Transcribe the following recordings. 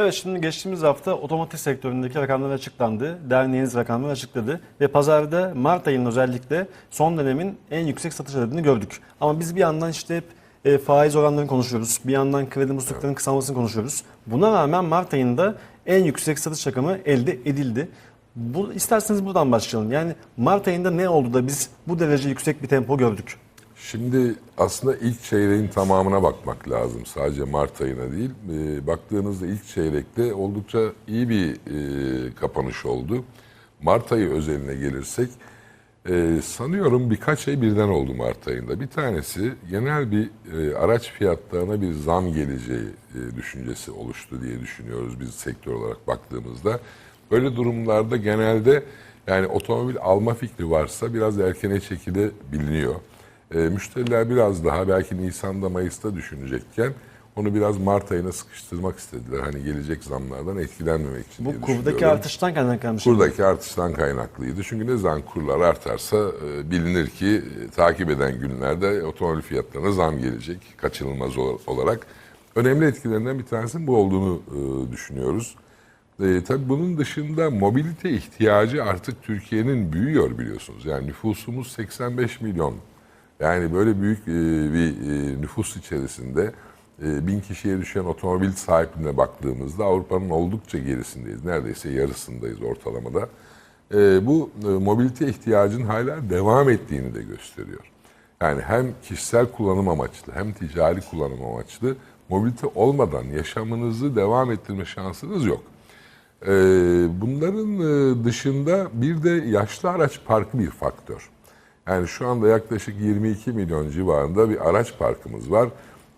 Evet şimdi geçtiğimiz hafta otomotiv sektöründeki rakamlar açıklandı. Derneğiniz rakamları açıkladı. Ve pazarda Mart ayının özellikle son dönemin en yüksek satış adedini gördük. Ama biz bir yandan işte hep e, faiz oranlarını konuşuyoruz. Bir yandan kredi musluklarının kısalmasını konuşuyoruz. Buna rağmen Mart ayında en yüksek satış rakamı elde edildi. Bu, isterseniz buradan başlayalım. Yani Mart ayında ne oldu da biz bu derece yüksek bir tempo gördük? Şimdi aslında ilk çeyreğin tamamına bakmak lazım. Sadece Mart ayına değil. E, baktığınızda ilk çeyrekte oldukça iyi bir e, kapanış oldu. Mart ayı özeline gelirsek e, sanıyorum birkaç şey birden oldu Mart ayında. Bir tanesi genel bir e, araç fiyatlarına bir zam geleceği düşüncesi oluştu diye düşünüyoruz biz sektör olarak baktığımızda. Böyle durumlarda genelde yani otomobil alma fikri varsa biraz erkene çekili biliniyor. E, müşteriler biraz daha belki Nisan'da Mayıs'ta düşünecekken onu biraz Mart ayına sıkıştırmak istediler. Hani gelecek zamlardan etkilenmemek için Bu kurdaki artıştan kaynaklanmış. Kurdaki artıştan kaynaklıydı. Çünkü ne zaman kurlar artarsa e, bilinir ki e, takip eden günlerde otomobil fiyatlarına zam gelecek kaçınılmaz ol- olarak. Önemli etkilerinden bir tanesinin bu olduğunu e, düşünüyoruz. E, tabii bunun dışında mobilite ihtiyacı artık Türkiye'nin büyüyor biliyorsunuz. Yani nüfusumuz 85 milyon. Yani böyle büyük e, bir e, nüfus içerisinde e, bin kişiye düşen otomobil sahipliğine baktığımızda Avrupa'nın oldukça gerisindeyiz. Neredeyse yarısındayız ortalamada. Bu mobilite ihtiyacının hala devam ettiğini de gösteriyor. Yani hem kişisel kullanım amaçlı hem ticari kullanım amaçlı mobilite olmadan yaşamınızı devam ettirme şansınız yok. Bunların dışında bir de yaşlı araç parkı bir faktör. Yani şu anda yaklaşık 22 milyon civarında bir araç parkımız var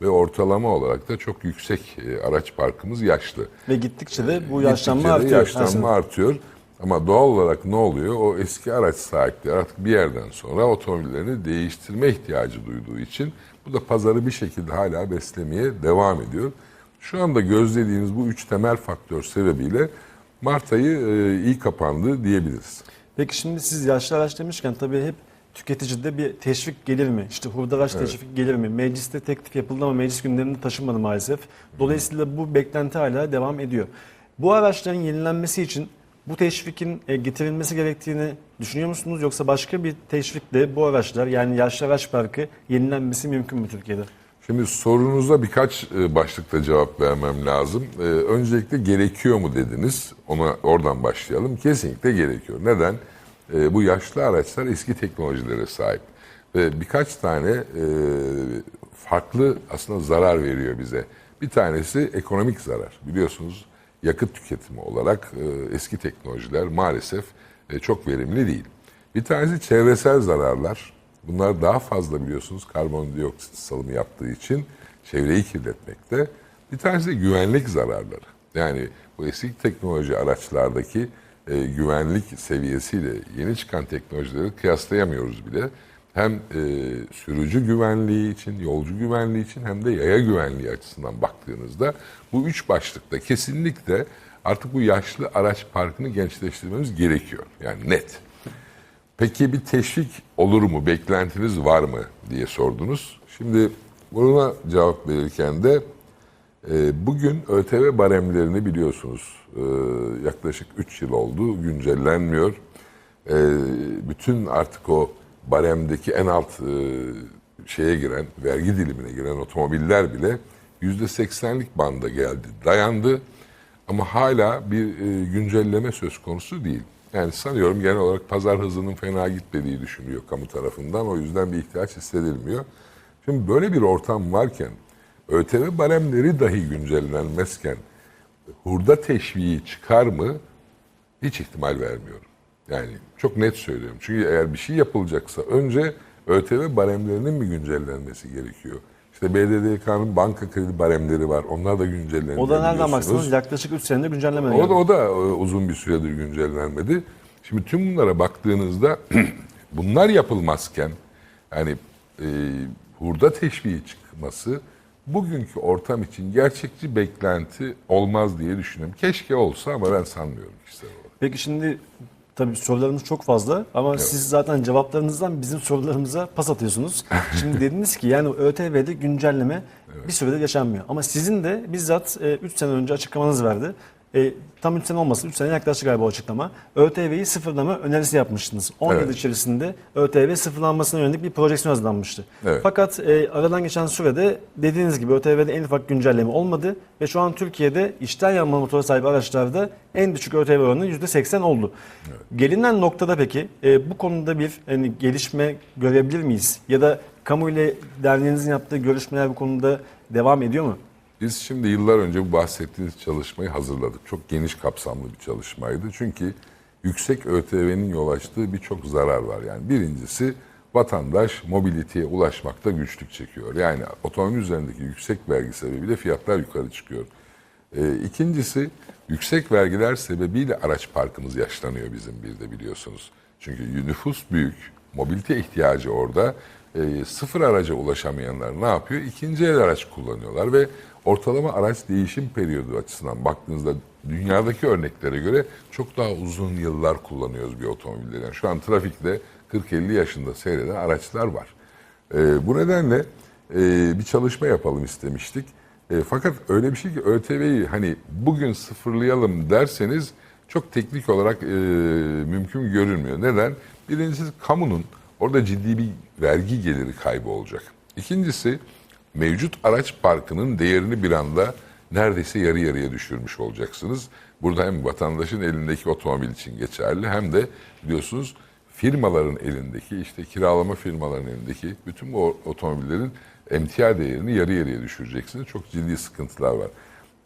ve ortalama olarak da çok yüksek e, araç parkımız yaşlı. Ve gittikçe de bu yaşlanma Gittikçe artıyor. yaşlanma artıyor. Ama doğal olarak ne oluyor? O eski araç sahipleri artık bir yerden sonra otomobillerini değiştirme ihtiyacı duyduğu için bu da pazarı bir şekilde hala beslemeye devam ediyor. Şu anda gözlediğimiz bu üç temel faktör sebebiyle Mart ayı e, iyi kapandı diyebiliriz. Peki şimdi siz yaşlı araç demişken tabii hep tüketicide bir teşvik gelir mi? İşte hurda araç teşvik gelir mi? Mecliste teklif yapıldı ama meclis gündeminde taşınmadı maalesef. Dolayısıyla bu beklenti hala devam ediyor. Bu araçların yenilenmesi için bu teşvikin e, getirilmesi gerektiğini düşünüyor musunuz? Yoksa başka bir teşvikle bu araçlar yani yaşlı araç parkı yenilenmesi mümkün mü Türkiye'de? Şimdi sorunuza birkaç e, başlıkta cevap vermem lazım. E, Öncelikle gerekiyor mu dediniz? Ona oradan başlayalım. Kesinlikle gerekiyor. Neden? E, Bu yaşlı araçlar eski teknolojilere sahip ve birkaç tane e, farklı aslında zarar veriyor bize. Bir tanesi ekonomik zarar. Biliyorsunuz yakıt tüketimi olarak e, eski teknolojiler maalesef e, çok verimli değil. Bir tanesi çevresel zararlar. Bunlar daha fazla biliyorsunuz karbondioksit salımı yaptığı için çevreyi kirletmekte. Bir tanesi de güvenlik zararları. Yani bu eski teknoloji araçlardaki e, güvenlik seviyesiyle yeni çıkan teknolojileri kıyaslayamıyoruz bile. Hem e, sürücü güvenliği için, yolcu güvenliği için hem de yaya güvenliği açısından baktığınızda bu üç başlıkta kesinlikle artık bu yaşlı araç parkını gençleştirmemiz gerekiyor. Yani net. Peki bir teşvik olur mu, beklentiniz var mı diye sordunuz. Şimdi buna cevap verirken de e, bugün ÖTV baremlerini biliyorsunuz e, yaklaşık 3 yıl oldu, güncellenmiyor. E, bütün artık o baremdeki en alt e, şeye giren, vergi dilimine giren otomobiller bile %80'lik banda geldi, dayandı. Ama hala bir e, güncelleme söz konusu değil. Yani sanıyorum genel olarak pazar hızının fena gitmediği düşünülüyor kamu tarafından. O yüzden bir ihtiyaç hissedilmiyor. Şimdi böyle bir ortam varken ÖTV baremleri dahi güncellenmezken hurda teşviği çıkar mı? Hiç ihtimal vermiyorum. Yani çok net söylüyorum. Çünkü eğer bir şey yapılacaksa önce ÖTV baremlerinin mi güncellenmesi gerekiyor? İşte BDDK'nın banka kredi baremleri var. Onlar da güncelleniyor. O da nereden baksanız yaklaşık 3 senedir güncelleme O da, o da e, uzun bir süredir güncellenmedi. Şimdi tüm bunlara baktığınızda bunlar yapılmazken yani e, hurda teşviği çıkması bugünkü ortam için gerçekçi beklenti olmaz diye düşünüyorum. Keşke olsa ama ben sanmıyorum kişisel olarak. Peki şimdi tabii sorularımız çok fazla ama siz zaten cevaplarınızdan bizim sorularımıza pas atıyorsunuz. Şimdi dediniz ki yani ÖTV'de güncelleme Bir süredir yaşanmıyor. Ama sizin de bizzat 3 sene önce açıklamanız vardı. E, tam 3 sene olmasın, 3 sene yaklaşık galiba o açıklama. ÖTV'yi sıfırlama önerisi yapmıştınız. 10 Evet. yıl içerisinde ÖTV sıfırlanmasına yönelik bir projeksiyon hazırlanmıştı. Evet. Fakat e, aradan geçen sürede dediğiniz gibi ÖTV'de en ufak güncelleme olmadı ve şu an Türkiye'de içten yanmalı motora sahip araçlarda en düşük ÖTV oranı %80 oldu. Gelinen noktada peki e, bu konuda bir hani, gelişme görebilir miyiz? Ya da kamu ile derneğinizin yaptığı görüşmeler bu konuda devam ediyor mu? Biz şimdi yıllar önce bu bahsettiğiniz çalışmayı hazırladık. Çok geniş kapsamlı bir çalışmaydı. Çünkü yüksek ÖTV'nin yol açtığı birçok zarar var. Yani birincisi vatandaş mobiliteye ulaşmakta güçlük çekiyor. Yani otomobil üzerindeki yüksek vergi sebebiyle fiyatlar yukarı çıkıyor. Ee, ikincisi yüksek vergiler sebebiyle araç parkımız yaşlanıyor bizim bir de biliyorsunuz. Çünkü nüfus büyük, mobilite ihtiyacı orada. Ee, sıfır araca ulaşamayanlar ne yapıyor? İkinci el araç kullanıyorlar ve ortalama araç değişim periyodu açısından baktığınızda dünyadaki örneklere göre çok daha uzun yıllar kullanıyoruz bir otomobilleri. Yani şu an trafikte 40-50 yaşında seyreden araçlar var. Ee, bu nedenle e, bir çalışma yapalım istemiştik. E, fakat öyle bir şey ki ÖTV'yi hani bugün sıfırlayalım derseniz çok teknik olarak e, mümkün görünmüyor. Neden? Birincisi kamunun orada ciddi bir vergi geliri kaybı olacak. İkincisi mevcut araç parkının değerini bir anda neredeyse yarı yarıya düşürmüş olacaksınız. Burada hem vatandaşın elindeki otomobil için geçerli hem de biliyorsunuz firmaların elindeki işte kiralama firmalarının elindeki bütün bu otomobillerin emtia değerini yarı yarıya düşüreceksiniz. Çok ciddi sıkıntılar var.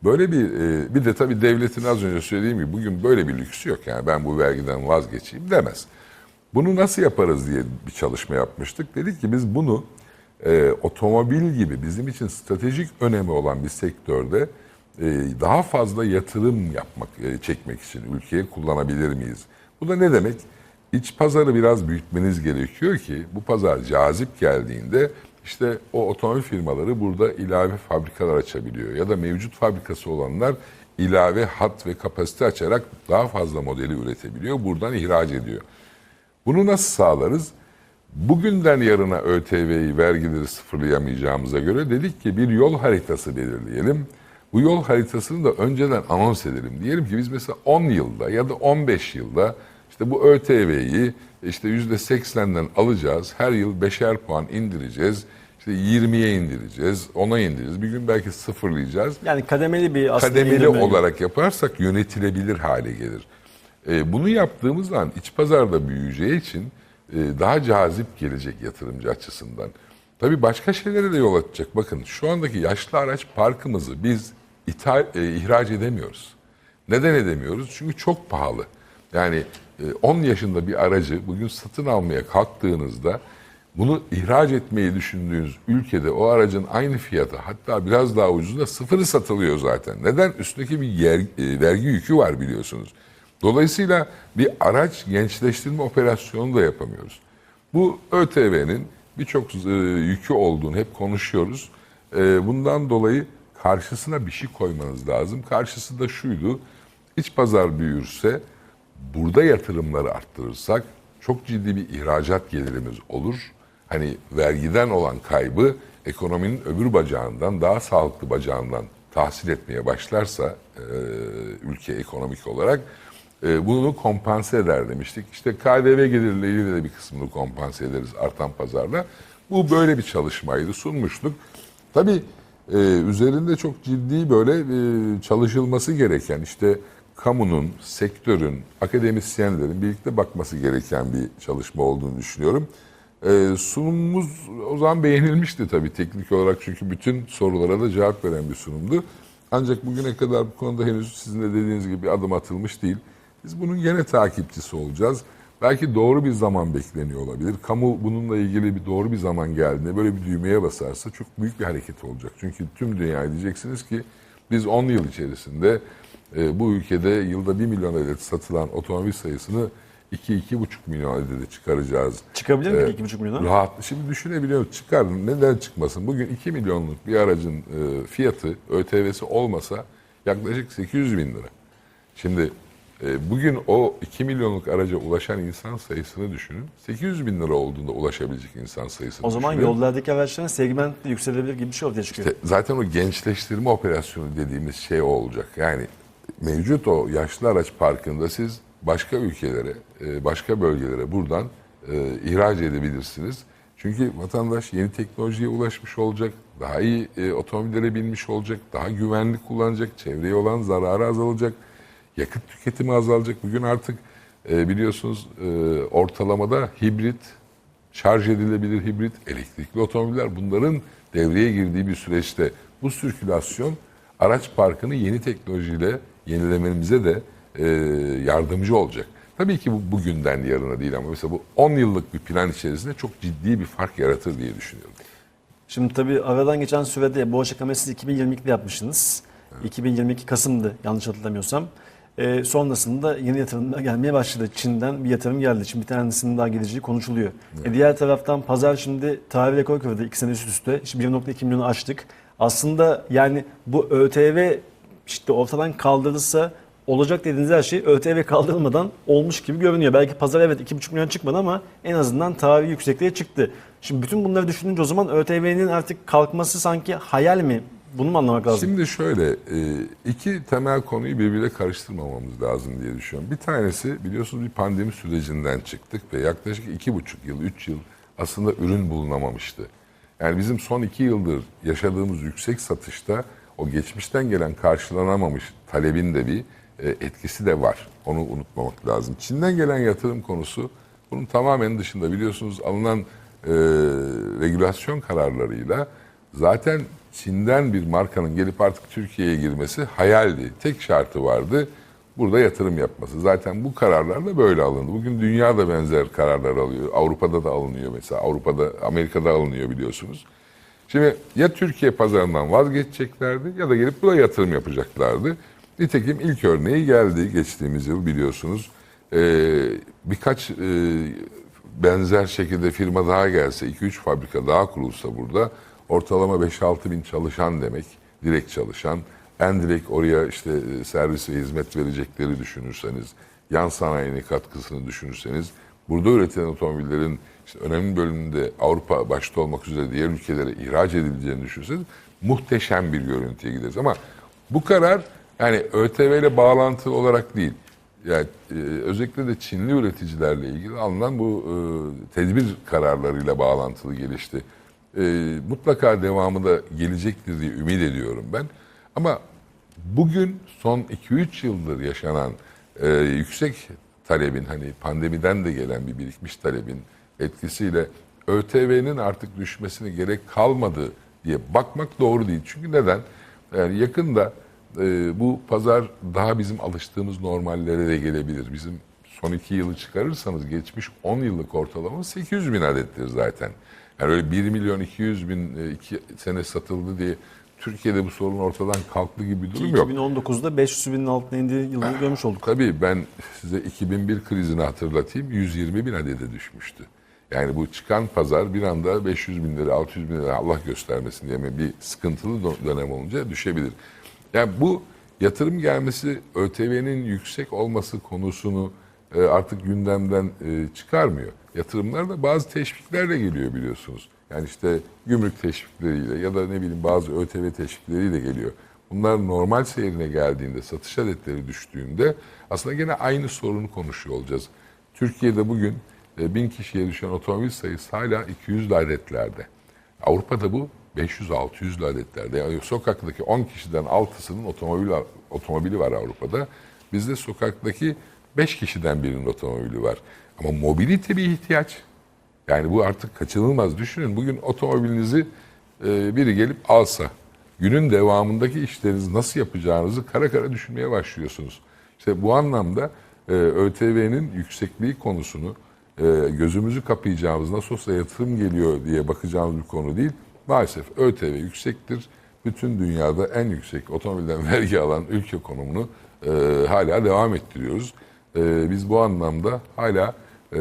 Böyle bir e, bir de tabii devletin az önce söylediğim gibi bugün böyle bir lüksü yok. Yani ben bu vergiden vazgeçeyim demez. Bunu nasıl yaparız diye bir çalışma yapmıştık. Dedik ki biz bunu e, otomobil gibi bizim için stratejik önemi olan bir sektörde e, daha fazla yatırım yapmak, e, çekmek için ülkeye kullanabilir miyiz? Bu da ne demek? İç pazarı biraz büyütmeniz gerekiyor ki bu pazar cazip geldiğinde işte o otomobil firmaları burada ilave fabrikalar açabiliyor. Ya da mevcut fabrikası olanlar ilave hat ve kapasite açarak daha fazla modeli üretebiliyor. Buradan ihraç ediyor. Bunu nasıl sağlarız? Bugünden yarına ÖTV'yi, vergileri sıfırlayamayacağımıza göre dedik ki bir yol haritası belirleyelim. Bu yol haritasını da önceden anons edelim. Diyelim ki biz mesela 10 yılda ya da 15 yılda işte bu ÖTV'yi işte %80'den alacağız. Her yıl 5'er puan indireceğiz. İşte 20'ye indireceğiz, 10'a indireceğiz. Bir gün belki sıfırlayacağız Yani kademeli bir aslında kademeli indirme. olarak yaparsak yönetilebilir hale gelir. E, bunu yaptığımız zaman iç pazarda büyüyeceği için daha cazip gelecek yatırımcı açısından. Tabii başka şeylere de yol açacak. Bakın şu andaki yaşlı araç parkımızı biz ithal, e, ihraç edemiyoruz. Neden edemiyoruz? Çünkü çok pahalı. Yani e, 10 yaşında bir aracı bugün satın almaya kalktığınızda bunu ihraç etmeyi düşündüğünüz ülkede o aracın aynı fiyatı hatta biraz daha ucuzuna sıfırı satılıyor zaten. Neden? Üstündeki bir yer, e, vergi yükü var biliyorsunuz. Dolayısıyla bir araç gençleştirme operasyonu da yapamıyoruz. Bu ÖTV'nin birçok e, yükü olduğunu hep konuşuyoruz. E, bundan dolayı karşısına bir şey koymanız lazım. Karşısı da şuydu. İç pazar büyürse burada yatırımları arttırırsak çok ciddi bir ihracat gelirimiz olur. Hani vergiden olan kaybı ekonominin öbür bacağından daha sağlıklı bacağından tahsil etmeye başlarsa e, ülke ekonomik olarak e, bunu kompanse eder demiştik. İşte KDV gelirleriyle de bir kısmını kompanse ederiz artan pazarla. Bu böyle bir çalışmaydı sunmuştuk. Tabii e, üzerinde çok ciddi böyle e, çalışılması gereken işte kamunun, sektörün, akademisyenlerin birlikte bakması gereken bir çalışma olduğunu düşünüyorum. E, sunumumuz o zaman beğenilmişti tabii teknik olarak çünkü bütün sorulara da cevap veren bir sunumdu. Ancak bugüne kadar bu konuda henüz sizin de dediğiniz gibi adım atılmış değil. Biz bunun gene takipçisi olacağız. Belki doğru bir zaman bekleniyor olabilir. Kamu bununla ilgili bir doğru bir zaman geldiğinde böyle bir düğmeye basarsa çok büyük bir hareket olacak. Çünkü tüm dünya diyeceksiniz ki biz 10 yıl içerisinde e, bu ülkede yılda 1 milyon adet satılan otomobil sayısını 2-2,5 milyon adede çıkaracağız. Çıkabilir mi Evet. 2,5 milyona? Rahat. Şimdi düşünebiliyor musun? Çıkar. Neden çıkmasın? Bugün 2 milyonluk bir aracın e, fiyatı ÖTV'si olmasa yaklaşık 800 bin lira. Şimdi bugün o 2 milyonluk araca ulaşan insan sayısını düşünün. 800 bin lira olduğunda ulaşabilecek insan sayısını O zaman düşünün. yollardaki araçların segmenti yükselebilir gibi bir şey ortaya çıkıyor. İşte zaten o gençleştirme operasyonu dediğimiz şey o olacak. Yani mevcut o yaşlı araç parkında siz başka ülkelere, e, başka bölgelere buradan e, ihraç edebilirsiniz. Çünkü vatandaş yeni teknolojiye ulaşmış olacak, daha iyi e, otomobillere binmiş olacak, daha güvenli kullanacak, çevreye olan zararı azalacak, yakıt tüketimi azalacak. Bugün artık e, biliyorsunuz e, ortalamada hibrit, şarj edilebilir hibrit, elektrikli otomobiller bunların devreye girdiği bir süreçte bu sirkülasyon araç parkını yeni teknolojiyle yenilememize de e, yardımcı olacak. Tabii ki bu bugünden yarına değil ama mesela bu 10 yıllık bir plan içerisinde çok ciddi bir fark yaratır diye düşünüyorum. Şimdi tabii aradan geçen sürede bu açıklamayı siz 2022'de yapmışsınız. 2022 Kasım'dı yanlış hatırlamıyorsam. Ee, sonrasında yeni yatırımlar gelmeye başladı. Çin'den bir yatırım geldi. Şimdi bir tanesinin daha geleceği konuşuluyor. E, diğer taraftan pazar şimdi tarih rekor kırdı. 2 sene üst üste. Şimdi 1.2 milyonu aştık. Aslında yani bu ÖTV işte ortadan kaldırılsa olacak dediğiniz her şey ÖTV kaldırılmadan olmuş gibi görünüyor. Belki pazar evet 2,5 milyon çıkmadı ama en azından tarihi yüksekliğe çıktı. Şimdi bütün bunları düşününce o zaman ÖTV'nin artık kalkması sanki hayal mi? Bunu mu anlamak lazım? Şimdi şöyle e, iki temel konuyu birbiriyle karıştırmamamız lazım diye düşünüyorum. Bir tanesi biliyorsunuz bir pandemi sürecinden çıktık ve yaklaşık iki buçuk yıl, üç yıl aslında ürün bulunamamıştı. Yani bizim son iki yıldır yaşadığımız yüksek satışta o geçmişten gelen karşılanamamış talebin de bir e, etkisi de var. Onu unutmamak lazım. Çin'den gelen yatırım konusu bunun tamamen dışında biliyorsunuz alınan e, regülasyon kararlarıyla zaten Çin'den bir markanın gelip artık Türkiye'ye girmesi hayaldi. Tek şartı vardı burada yatırım yapması. Zaten bu kararlar da böyle alındı. Bugün dünya da benzer kararlar alıyor. Avrupa'da da alınıyor mesela. Avrupa'da, Amerika'da alınıyor biliyorsunuz. Şimdi ya Türkiye pazarından vazgeçeceklerdi ya da gelip buraya yatırım yapacaklardı. Nitekim ilk örneği geldi geçtiğimiz yıl biliyorsunuz. Ee, birkaç e, benzer şekilde firma daha gelse, 2-3 fabrika daha kurulsa burada ortalama 5-6 bin çalışan demek, direkt çalışan. En direkt oraya işte e, servis ve hizmet verecekleri düşünürseniz, yan sanayine katkısını düşünürseniz, burada üretilen otomobillerin işte önemli bölümünde Avrupa başta olmak üzere diğer ülkelere ihraç edileceğini düşünürseniz muhteşem bir görüntüye gideriz. Ama bu karar yani ÖTV ile bağlantılı olarak değil. Yani e, özellikle de Çinli üreticilerle ilgili alınan bu e, tedbir kararlarıyla bağlantılı gelişti. E, mutlaka devamı da gelecektir diye ümit ediyorum ben. Ama bugün son 2-3 yıldır yaşanan e, yüksek talebin hani pandemiden de gelen bir birikmiş talebin etkisiyle ÖTV'nin artık düşmesine gerek kalmadı diye bakmak doğru değil. Çünkü neden? Yani yakında e, bu pazar daha bizim alıştığımız normallere de gelebilir. Bizim son iki yılı çıkarırsanız geçmiş 10 yıllık ortalama 800 bin adettir zaten. Yani öyle 1 milyon 200 bin e, iki sene satıldı diye Türkiye'de bu sorun ortadan kalktı gibi bir durum yok. 2019'da 500 binin altına indiği yılını görmüş olduk. Tabii ben size 2001 krizini hatırlatayım. 120 bin adede düşmüştü. Yani bu çıkan pazar bir anda 500 bin lira, 600 bin lira Allah göstermesin diye bir sıkıntılı dö- dönem olunca düşebilir. Yani bu yatırım gelmesi ÖTV'nin yüksek olması konusunu e, artık gündemden e, çıkarmıyor. Yatırımlar da bazı teşviklerle geliyor biliyorsunuz. Yani işte gümrük teşvikleriyle ya da ne bileyim bazı ÖTV teşvikleriyle geliyor. Bunlar normal seyrine geldiğinde, satış adetleri düştüğünde aslında gene aynı sorunu konuşuyor olacağız. Türkiye'de bugün e, bin kişiye düşen otomobil sayısı hala 200'lü adetlerde. Avrupa'da bu 500-600'lü adetlerde. Yani sokaktaki 10 kişiden 6'sının otomobil, otomobili var Avrupa'da. Bizde sokaktaki 5 kişiden birinin otomobili var. Ama mobilite bir ihtiyaç. Yani bu artık kaçınılmaz. Düşünün bugün otomobilinizi e, biri gelip alsa, günün devamındaki işlerinizi nasıl yapacağınızı kara kara düşünmeye başlıyorsunuz. İşte bu anlamda e, ÖTV'nin yüksekliği konusunu e, gözümüzü kapayacağımız nasıl olsa yatırım geliyor diye bakacağımız bir konu değil. Maalesef ÖTV yüksektir. Bütün dünyada en yüksek otomobilden vergi alan ülke konumunu e, hala devam ettiriyoruz. E, biz bu anlamda hala e,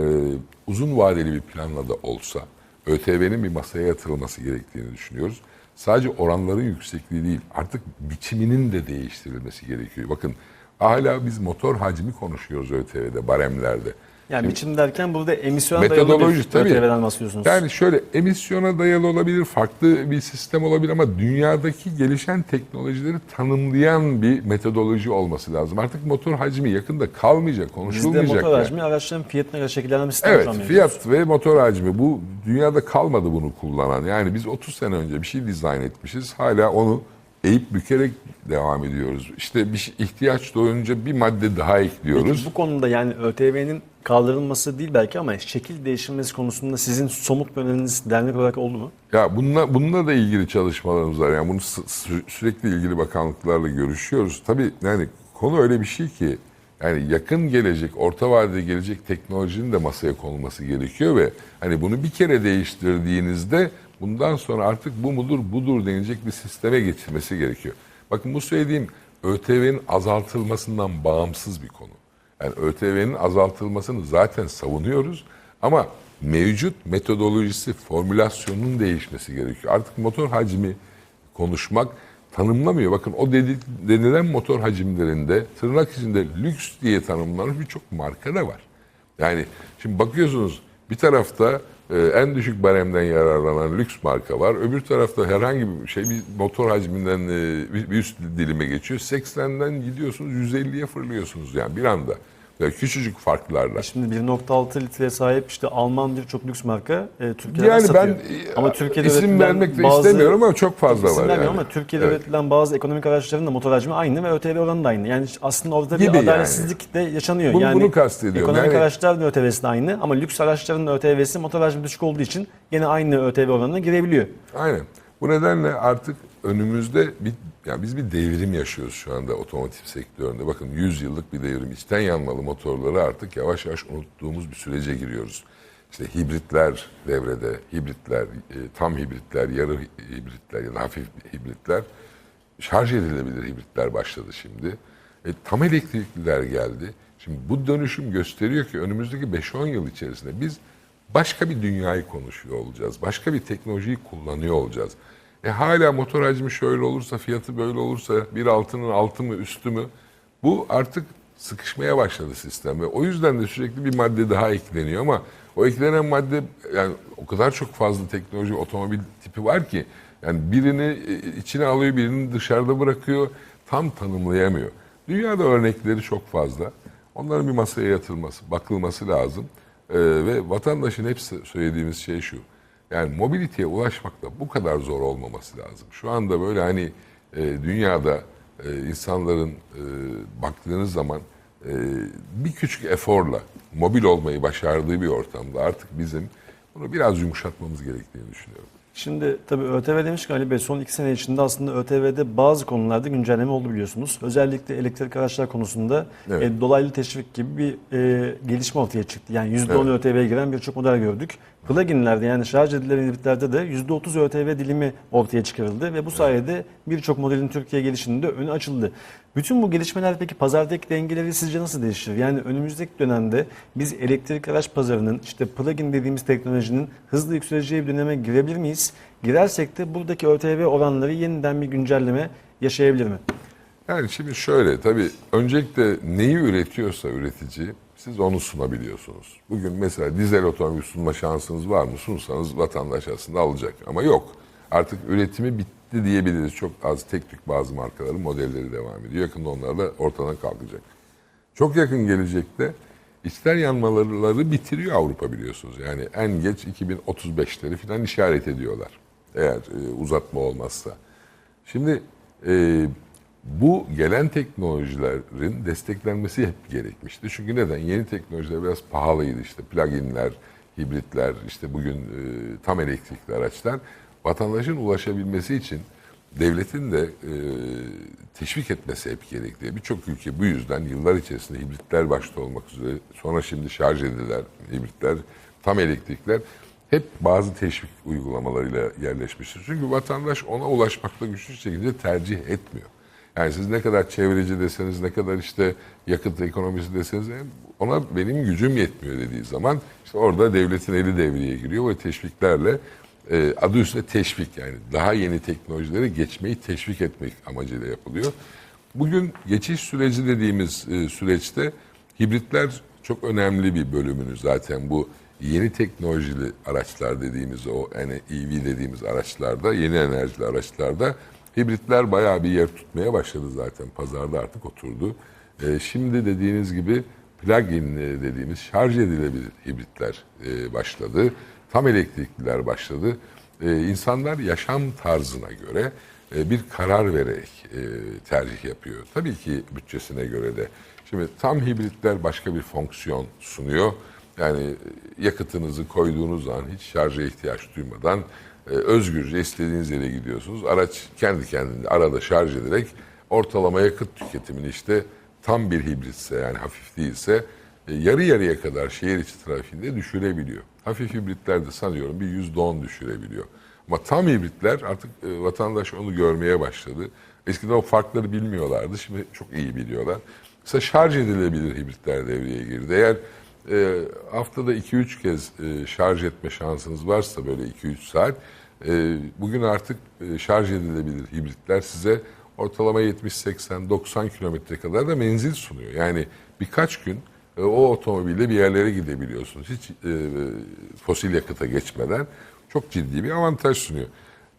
uzun vadeli bir planla da olsa ÖTV'nin bir masaya yatırılması gerektiğini düşünüyoruz. Sadece oranların yüksekliği değil, artık biçiminin de değiştirilmesi gerekiyor. Bakın hala biz motor hacmi konuşuyoruz ÖTV'de, baremlerde. Yani biçim derken burada emisyona dayalı bir tabii. ÖTV'den bahsediyorsunuz. Yani şöyle emisyona dayalı olabilir, farklı bir sistem olabilir ama dünyadaki gelişen teknolojileri tanımlayan bir metodoloji olması lazım. Artık motor hacmi yakında kalmayacak, Bizde konuşulmayacak. motor yani. hacmi araçların fiyatına göre şekillenen bir sistem Evet, fiyat ve motor hacmi bu dünyada kalmadı bunu kullanan. Yani biz 30 sene önce bir şey dizayn etmişiz. Hala onu eğip bükerek devam ediyoruz. İşte bir şey- ihtiyaç doğunca bir madde daha ekliyoruz. Peki bu konuda yani ÖTV'nin kaldırılması değil belki ama şekil değiştirmesi konusunda sizin somut bir öneriniz dernek olarak oldu mu? Ya bununla, bununla da ilgili çalışmalarımız var. Yani bunu sü- sü- sürekli ilgili bakanlıklarla görüşüyoruz. Tabii yani konu öyle bir şey ki yani yakın gelecek, orta vadede gelecek teknolojinin de masaya konulması gerekiyor ve hani bunu bir kere değiştirdiğinizde bundan sonra artık bu mudur budur denilecek bir sisteme geçilmesi gerekiyor. Bakın bu söylediğim ÖTV'nin azaltılmasından bağımsız bir konu. Yani ÖTV'nin azaltılmasını zaten savunuyoruz ama mevcut metodolojisi, formülasyonun değişmesi gerekiyor. Artık motor hacmi konuşmak tanımlamıyor. Bakın o dedi, denilen motor hacimlerinde tırnak içinde lüks diye tanımlanan birçok marka da var. Yani şimdi bakıyorsunuz bir tarafta e, en düşük baremden yararlanan lüks marka var. Öbür tarafta herhangi bir şey bir motor hacminden e, bir, üst dilime geçiyor. 80'den gidiyorsunuz 150'ye fırlıyorsunuz yani bir anda. Böyle küçücük farklarla. Şimdi 1.6 litreye sahip işte Alman birçok lüks marka e, Türkiye'de Yani satıyor. ben ama Türkiye'de isim vermek de bazı- istemiyorum ama çok fazla İsim var vermiyorum yani. ama Türkiye'de Evet. üretilen bazı ekonomik araçların da motor hacmi aynı ve ÖTV oranı da aynı. Yani aslında orada Gibi bir yani. adaletsizlik de yaşanıyor. Bunu- yani bunu kastediyorum. Ekonomik Yani- araçların ÖTV'si de aynı ama lüks araçların ÖTV'si motor hacmi düşük olduğu için yine aynı ÖTV oranına girebiliyor. Aynen. Bu nedenle artık önümüzde bir yani biz bir devrim yaşıyoruz şu anda otomotiv sektöründe. Bakın 100 yıllık bir devrim. İçten yanmalı motorları artık yavaş yavaş unuttuğumuz bir sürece giriyoruz. İşte hibritler devrede, hibritler, e, tam hibritler, yarı hibritler ya da hafif hibritler, şarj edilebilir hibritler başladı şimdi. E, tam elektrikliler geldi. Şimdi bu dönüşüm gösteriyor ki önümüzdeki 5-10 yıl içerisinde biz başka bir dünyayı konuşuyor olacağız. Başka bir teknolojiyi kullanıyor olacağız. E hala motor hacmi şöyle olursa, fiyatı böyle olursa, bir altının altı mı üstü mü? Bu artık sıkışmaya başladı sistem ve o yüzden de sürekli bir madde daha ekleniyor ama o eklenen madde yani o kadar çok fazla teknoloji otomobil tipi var ki yani birini e, içine alıyor, birini dışarıda bırakıyor, tam tanımlayamıyor. Dünyada örnekleri çok fazla. Onların bir masaya yatırılması, bakılması lazım. Ee, ve vatandaşın hepsi söylediğimiz şey şu. Yani mobiliteye ulaşmakta bu kadar zor olmaması lazım. Şu anda böyle hani e, dünyada e, insanların e, baktığınız zaman e, bir küçük eforla mobil olmayı başardığı bir ortamda artık bizim bunu biraz yumuşatmamız gerektiğini düşünüyorum. Şimdi tabii ÖTV demiş Ali Bey son iki sene içinde aslında ÖTV'de bazı konularda güncelleme oldu biliyorsunuz. Özellikle elektrik araçlar konusunda Evet. e, dolaylı teşvik gibi bir e, gelişme ortaya çıktı. Yani %10 ÖTV'ye giren birçok model gördük. Pluginlerde yani şarj edilen hibritlerde de %30 ÖTV dilimi ortaya çıkarıldı ve bu sayede birçok modelin Türkiye'ye gelişinde önü açıldı. Bütün bu gelişmeler peki pazardaki dengeleri sizce nasıl değiştirir? Yani önümüzdeki dönemde biz elektrik araç pazarının işte plugin dediğimiz teknolojinin hızlı yükseleceği bir döneme girebilir miyiz? Girersek de buradaki ÖTV oranları yeniden bir güncelleme yaşayabilir mi? Yani şimdi şöyle tabii öncelikle neyi üretiyorsa üretici siz onu sunabiliyorsunuz. Bugün mesela dizel otomobil sunma şansınız var mı? Sunsanız vatandaş aslında alacak ama yok. Artık üretimi bitti diyebiliriz. Çok az tek tük bazı markaların modelleri devam ediyor. Yakında onlar da ortadan kalkacak. Çok yakın gelecekte içten yanmaları bitiriyor Avrupa biliyorsunuz. Yani en geç 2035'leri falan işaret ediyorlar. Eğer e, uzatma olmazsa. Şimdi e, bu gelen teknolojilerin desteklenmesi hep gerekmişti. Çünkü neden? Yeni teknolojiler biraz pahalıydı. İşte pluginler, hibritler, işte bugün e, tam elektrikli araçlar. Vatandaşın ulaşabilmesi için devletin de e, teşvik etmesi hep gerekli. Birçok ülke bu yüzden yıllar içerisinde hibritler başta olmak üzere sonra şimdi şarj edilen hibritler, tam elektrikler hep bazı teşvik uygulamalarıyla yerleşmiştir. Çünkü vatandaş ona ulaşmakta güçlü şekilde tercih etmiyor. Yani siz ne kadar çevreci deseniz, ne kadar işte yakıt ekonomisi deseniz ona benim gücüm yetmiyor dediği zaman işte orada devletin eli devreye giriyor ve teşviklerle e, adı üstünde teşvik yani daha yeni teknolojilere geçmeyi teşvik etmek amacıyla yapılıyor. bugün geçiş süreci dediğimiz e, süreçte hibritler çok önemli bir bölümünü zaten bu yeni teknolojili araçlar dediğimiz o yani EV dediğimiz araçlarda, yeni enerjili araçlarda hibritler bayağı bir yer tutmaya başladı zaten. Pazarda artık oturdu. E, şimdi dediğiniz gibi plug-in e, dediğimiz şarj edilebilir hibritler e, başladı. Tam elektrikliler başladı. E, insanlar yaşam tarzına göre e, bir karar vererek e, tercih yapıyor. Tabii ki bütçesine göre de. Şimdi tam hibritler başka bir fonksiyon sunuyor. Yani e, yakıtınızı koyduğunuz zaman hiç şarja ihtiyaç duymadan özgürce istediğiniz yere gidiyorsunuz. Araç kendi kendine arada şarj ederek ortalama yakıt tüketimini işte tam bir hibritse yani hafif değilse e, yarı yarıya kadar şehir içi trafiğinde düşürebiliyor. Hafif hibritler de sanıyorum bir yüzde on düşürebiliyor. Ama tam hibritler artık e, vatandaş onu görmeye başladı. Eskiden o farkları bilmiyorlardı. Şimdi çok iyi biliyorlar. Mesela şarj edilebilir hibritler devreye girdi. Eğer e, haftada 2-3 kez e, şarj etme şansınız varsa böyle 2-3 saat e, bugün artık e, şarj edilebilir hibritler size ortalama 70-80-90 kilometre kadar da menzil sunuyor. Yani birkaç gün e, o otomobille bir yerlere gidebiliyorsunuz. Hiç e, fosil yakıta geçmeden çok ciddi bir avantaj sunuyor.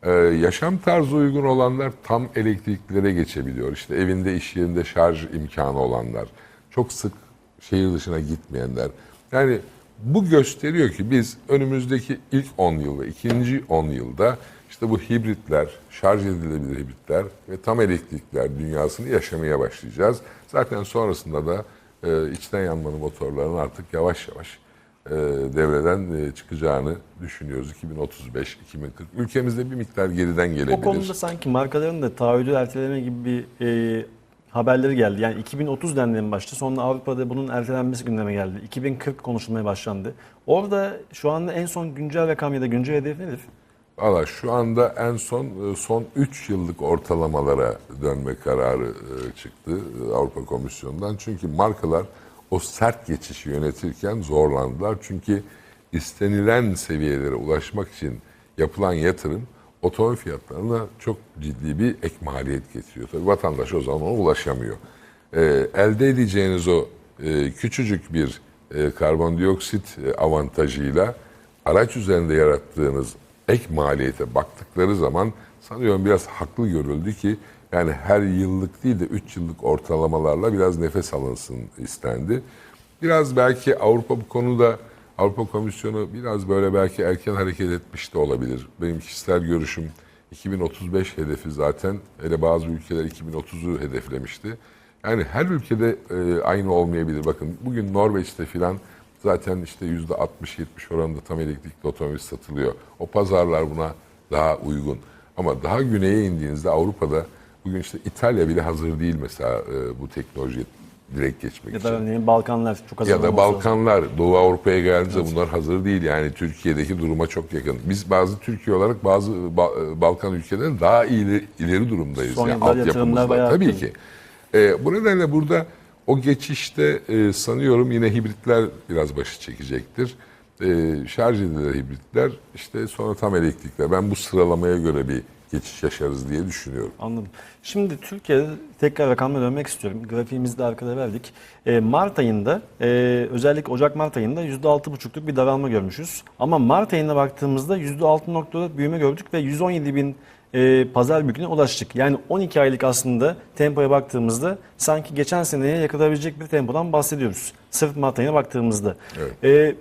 Ee, yaşam tarzı uygun olanlar tam elektriklilere geçebiliyor. İşte evinde, iş yerinde şarj imkanı olanlar, çok sık şehir dışına gitmeyenler. Yani bu gösteriyor ki biz önümüzdeki ilk 10 yıl ve ikinci 10 yılda işte bu hibritler, şarj edilebilir hibritler ve tam elektrikler dünyasını yaşamaya başlayacağız. Zaten sonrasında da e, içten yanmalı motorların artık yavaş yavaş e, devreden e, çıkacağını düşünüyoruz. 2035, 2040. Ülkemizde bir miktar geriden O gelebilir. konuda sanki markaların da taahhüdü erteleme gibi bir e, haberleri geldi. Yani 2030 dendi en başta. Sonra Avrupa'da bunun ertelenmesi gündeme geldi. 2040 konuşulmaya başlandı. Orada şu anda en son güncel rakam ya da güncel hedef nedir? Valla şu anda en son e, son 3 yıllık ortalamalara dönme kararı e, çıktı e, Avrupa Komisyonu'ndan. Çünkü markalar o sert geçişi yönetirken zorlandılar. Çünkü istenilen seviyelere ulaşmak için yapılan yatırım otomobil fiyatlarına çok ciddi bir ek maliyet getiriyor. Tabii vatandaş o zaman ona ulaşamıyor. E, elde edeceğiniz o e, küçücük bir e, karbondioksit e, avantajıyla araç üzerinde yarattığınız ek maliyete baktıkları zaman sanıyorum biraz haklı görüldü ki yani her yıllık değil de 3 yıllık ortalamalarla biraz nefes alınsın istendi. Biraz belki Avrupa bu konuda Avrupa Komisyonu biraz böyle belki erken hareket etmiş de olabilir. Benim kişisel görüşüm 2035 hedefi zaten hele bazı ülkeler 2030'u hedeflemişti. Yani her ülkede e, aynı olmayabilir. Bakın bugün Norveç'te filan zaten işte %60-70 oranında tam elektrikli otomobil satılıyor. O pazarlar buna daha uygun. Ama daha güneye indiğinizde Avrupa'da bugün işte İtalya bile hazır değil mesela e, bu teknolojiye direkt geçmek Ya için. da örneğin Balkanlar çok az Ya da olması lazım. Balkanlar, Doğu Avrupa'ya geldiğinizde bunlar hazır değil. Yani Türkiye'deki duruma çok yakın. Biz bazı Türkiye olarak bazı Ba- Balkan ülkelerinin daha ileri, ileri durumdayız. Son yani altyapımızda. Tabii ki. Ee, bu nedenle burada o geçişte e, sanıyorum yine hibritler biraz başı çekecektir. E, şarj edilen hibritler işte sonra tam elektrikler. Ben bu sıralamaya göre bir geçiş yaşarız diye düşünüyorum. Anladım. Şimdi Türkiye'de tekrar rakamlara dönmek istiyorum. Grafiğimizi de arkada verdik. E, Mart ayında e, özellikle Ocak-Mart ayında %6,5'luk bir daralma görmüşüz. Ama Mart ayına baktığımızda %6,4 büyüme gördük ve 117 bin e, pazar büyüklüğüne ulaştık. Yani 12 aylık aslında tempoya baktığımızda sanki geçen seneye yakalayabilecek bir tempodan bahsediyoruz. Sırf Mart ayına baktığımızda. Evet. E,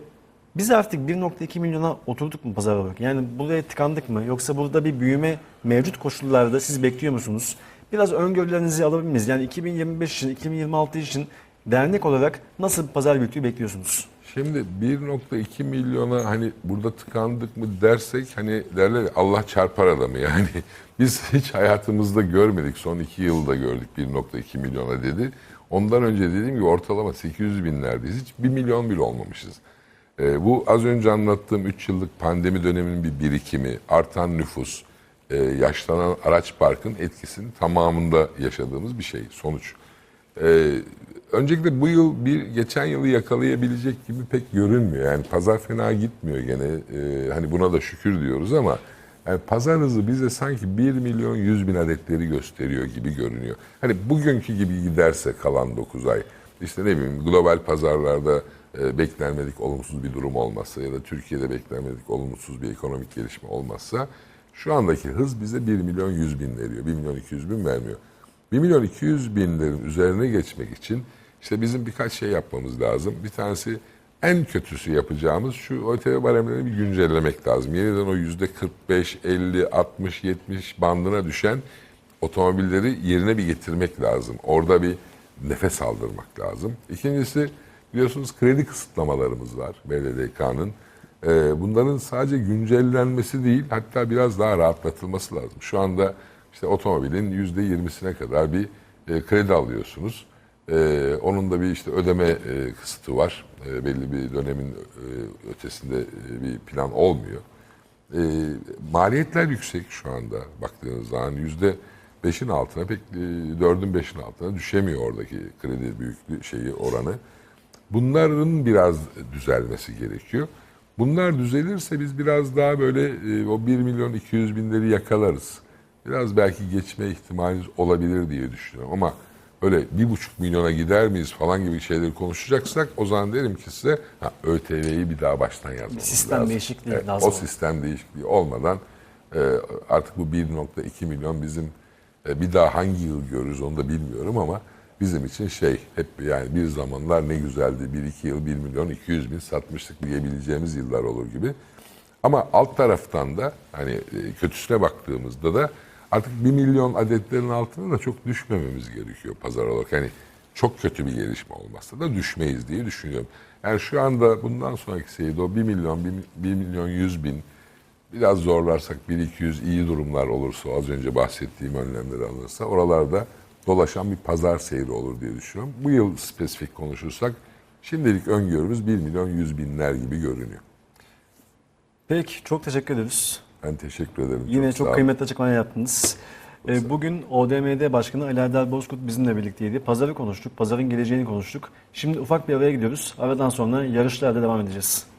biz artık 1.2 milyona oturduk mu pazar olarak? Yani buraya tıkandık mı? Yoksa burada bir büyüme mevcut koşullarda siz bekliyor musunuz? Biraz öngörülerinizi alabilir miyiz? Yani 2025 için, 2026 için dernek olarak nasıl pazar büyüklüğü bekliyorsunuz? Şimdi 1.2 milyona hani burada tıkandık mı dersek hani derler ya, Allah çarpar adamı yani. Biz hiç hayatımızda görmedik. Son iki yılda gördük 1.2 milyona dedi. Ondan önce dediğim gibi ortalama 800 binlerdeyiz. Hiç 1 milyon bile olmamışız. Ee, bu az önce anlattığım 3 yıllık pandemi döneminin bir birikimi, artan nüfus, e, yaşlanan araç parkın etkisinin tamamında yaşadığımız bir şey, sonuç. Ee, öncelikle bu yıl bir geçen yılı yakalayabilecek gibi pek görünmüyor. Yani pazar fena gitmiyor gene. Ee, hani buna da şükür diyoruz ama Yani pazar hızı bize sanki 1 milyon 100 bin adetleri gösteriyor gibi görünüyor. Hani bugünkü gibi giderse kalan 9 ay işte ne bileyim global pazarlarda e, beklenmedik olumsuz bir durum olmazsa ya da Türkiye'de beklenmedik olumsuz bir ekonomik gelişme olmazsa şu andaki hız bize 1 milyon 100 bin veriyor. 1 milyon 200 bin vermiyor. 1 milyon 200 binlerin üzerine geçmek için işte bizim birkaç şey yapmamız lazım. Bir tanesi en kötüsü yapacağımız şu ÖTV baremlerini bir güncellemek lazım. Yeniden o yüzde 45, 50, 60, 70 bandına düşen otomobilleri yerine bir getirmek lazım. Orada bir nefes aldırmak lazım. İkincisi biliyorsunuz kredi kısıtlamalarımız var BDDK'nın. Ee, bunların sadece güncellenmesi değil hatta biraz daha rahatlatılması lazım. Şu anda işte otomobilin yüzde yirmisine kadar bir e, kredi alıyorsunuz. Ee, onun da bir işte ödeme e, kısıtı var. E, belli bir dönemin e, ötesinde bir plan olmuyor. Maliyetler yüksek şu anda baktığınız zaman yüzde beşin altına pek dördün beşin altına düşemiyor oradaki kredi büyüklüğü şeyi oranı. Bunların biraz düzelmesi gerekiyor. Bunlar düzelirse biz biraz daha böyle e, o 1 milyon 200 binleri yakalarız. Biraz belki geçme ihtimalimiz olabilir diye düşünüyorum ama öyle bir buçuk milyona gider miyiz falan gibi şeyleri konuşacaksak o zaman derim ki size ha, ÖTV'yi bir daha baştan yazmamız sistem lazım. değişikliği Evet, lazım. O sistem değişikliği olmadan e, artık bu 1.2 milyon bizim e, bir daha hangi yıl görürüz onu da bilmiyorum ama bizim için şey hep yani bir zamanlar ne güzeldi bir iki yıl 1 milyon 200 bin satmıştık diyebileceğimiz yıllar olur gibi. Ama alt taraftan da hani e, kötüsüne baktığımızda da artık 1 milyon adetlerin altına da çok düşmememiz gerekiyor pazar olarak. Hani çok kötü bir gelişme olmazsa da düşmeyiz diye düşünüyorum. Yani şu anda bundan sonraki seyirde o 1 milyon 1 milyon 100 bin biraz zorlarsak 1-200 iyi durumlar olursa az önce bahsettiğim önlemleri alınırsa oralarda dolaşan bir pazar seyri olur diye düşünüyorum. Bu yıl spesifik konuşursak şimdilik öngörümüz 1 milyon 100 binler gibi görünüyor. Peki çok teşekkür ederiz. Ben teşekkür ederim. Yine çok, olun. kıymetli açıklamalar yaptınız. Ee, Bugün ODMD Başkanı Ali Erdal Bozkurt bizimle birlikteydi. Pazarı konuştuk, pazarın geleceğini konuştuk. Şimdi ufak bir araya gidiyoruz. Aradan sonra yarışlarla devam edeceğiz.